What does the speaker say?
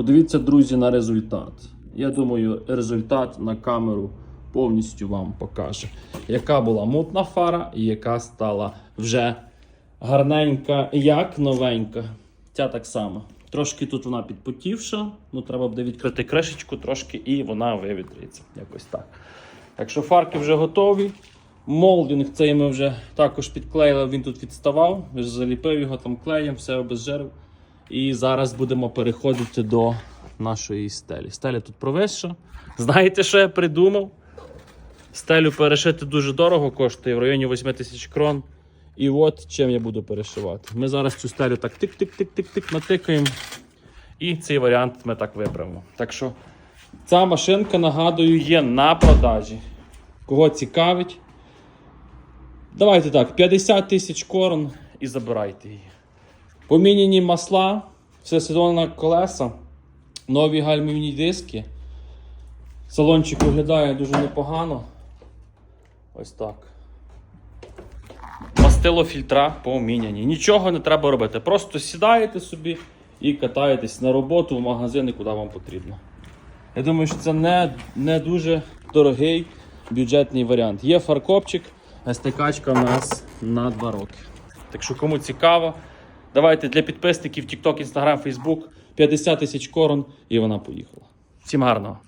Подивіться, друзі, на результат. Я думаю, результат на камеру повністю вам покаже, яка була мутна фара і яка стала вже гарненька, як новенька. Ця так само. Трошки тут вона підпотівша, ну треба буде відкрити кришечку трошки і вона вивітриться. Якось так. Так що фарки вже готові. Молдинг цей ми вже також підклеїли, він тут відставав, заліпив його там клеєм, все обезжирив. І зараз будемо переходити до нашої стелі. Стеля тут провисша. Знаєте, що я придумав? Стелю перешити дуже дорого коштує в районі 8 тисяч крон. І от чим я буду перешивати. Ми зараз цю стелю так тик-тик-тик-тик-тик натикаємо. І цей варіант ми так виправимо. Так що ця машинка, нагадую, є на продажі. Кого цікавить, давайте так, 50 тисяч корон і забирайте її. Поміняні масла, все сезонне колеса, нові гальмівні диски. Салончик виглядає дуже непогано. Ось так. Мастило фільтра поміняні. Нічого не треба робити. Просто сідаєте собі і катаєтесь на роботу в магазини, куди вам потрібно. Я думаю, що це не, не дуже дорогий бюджетний варіант. Є фаркопчик, СТК-чка у нас на 2 роки. Так що кому цікаво, давайте для підписників TikTok, Instagram, Facebook 50 тисяч корон і вона поїхала. Всім гарного!